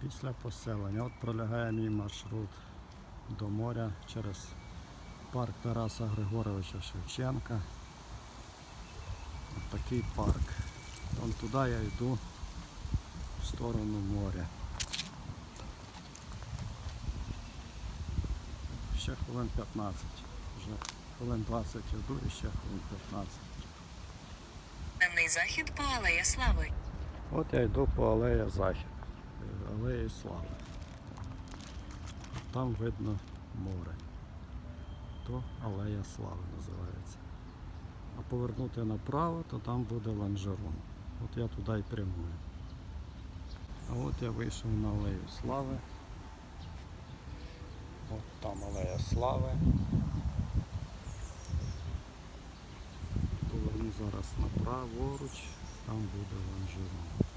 після поселення. От пролягає мій маршрут до моря через парк Тараса Григоровича Шевченка. От такий парк. Вон туди я йду в сторону моря. Ще хвилин 15. Вже хвилин 20 йду і ще хвилин 15. Певний захід по Алея Слави. От я йду по алеї Захід, алеї Слави. Там видно море. То алея Слави називається. А повернути направо, то там буде ланжерон. От я туди і прямую. А от я вийшов на алею Слави. От там алея Слави. Поверну зараз направо, там буде ланжерон.